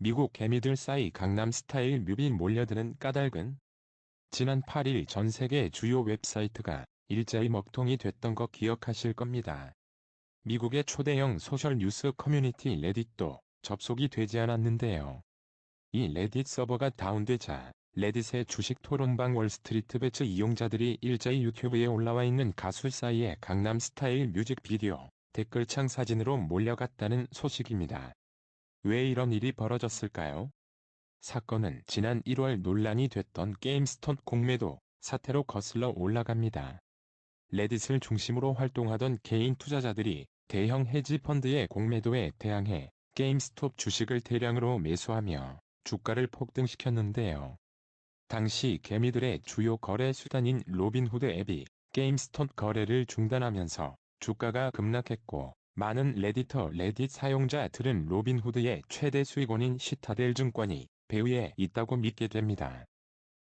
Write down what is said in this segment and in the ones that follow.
미국 개미들 사이 강남 스타일 뮤비 몰려드는 까닭은 지난 8일 전 세계 주요 웹사이트가 일자리 먹통이 됐던 거 기억하실 겁니다. 미국의 초대형 소셜뉴스 커뮤니티 레딧도 접속이 되지 않았는데요. 이 레딧 서버가 다운되자 레딧의 주식 토론방 월스트리트 배츠 이용자들이 일자리 유튜브에 올라와 있는 가수 사이의 강남 스타일 뮤직비디오 댓글창 사진으로 몰려갔다는 소식입니다. 왜 이런 일이 벌어졌을까요? 사건은 지난 1월 논란이 됐던 게임스톤 공매도 사태로 거슬러 올라갑니다. 레딧을 중심으로 활동하던 개인 투자자들이 대형 헤지펀드의 공매도에 대항해 게임스톱 주식을 대량으로 매수하며 주가를 폭등시켰는데요. 당시 개미들의 주요 거래 수단인 로빈후드 앱이 게임스톤 거래를 중단하면서 주가가 급락했고 많은 레디터 레딧 사용자 들은 로빈후드의 최대 수익원인 시타델 증권이 배후에 있다고 믿게 됩니다.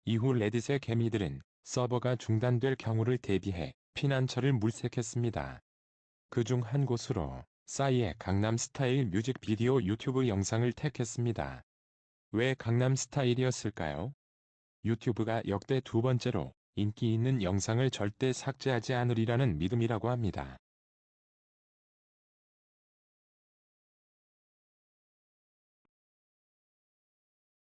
이후 레딧의 개미들은 서버가 중단될 경우를 대비해 피난처를 물색했습니다. 그중 한 곳으로 싸이의 강남스타일 뮤직비디오 유튜브 영상을 택했습니다. 왜 강남스타일이었을까요? 유튜브가 역대 두 번째로 인기 있는 영상을 절대 삭제하지 않으리라는 믿음이라고 합니다.